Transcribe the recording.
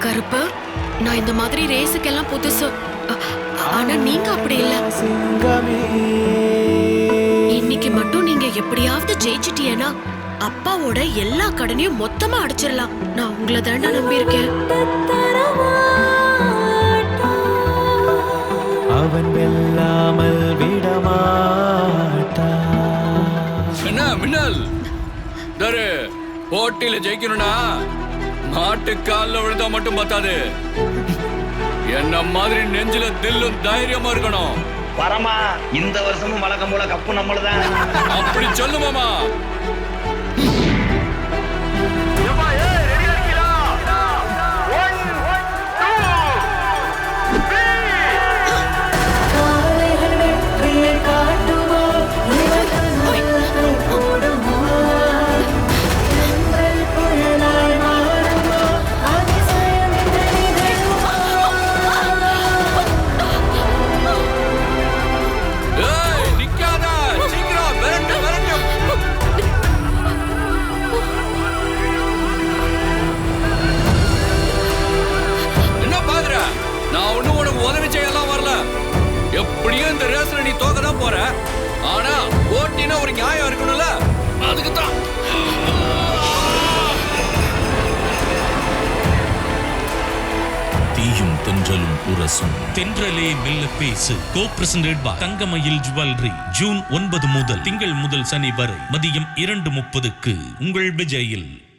கருப்பு நான் இந்த மாதிரி ரேஸுக்கெல்லாம் புதுசு. ஆனா நீங்க அப்படி இல்ல. இன்னைக்கு மட்டும் நீங்க எப்படியாவது ஜெயிச்சிட்டீங்கன்னா அப்பாவோட எல்லா கடனையும் மொத்தமா அடிச்சிடலாம் நான் உங்களை தாண்டா நம்பியிருக்கேன். மின்னல் தரு போட்டியில ஜெயிக்கணும்னா மாட்டு கால்ல விழுந்தா மட்டும் பத்தாது. என்ன மாதிரி நெஞ்சில தில்லும் தைரியமா இருக்கணும். வரமா இந்த வருஷமும் வழக்கம் போல கப்பு நம்மளுதான். அப்படி சொல்லு ஓட்டினா ஒரு நியாயம் இருக்கணும்ல? அதுக்கு தான் தீயும் தென்றலும் உரசும். தென்றலே மெல்ல பேசு. Co presented by Thangamayil jewellery. June ஒன்பது முதல். திங்கள் முதல் சனி வரை. மதியம் இரண்டு முப்பதுக்கு. உங்கள் விஜயில்.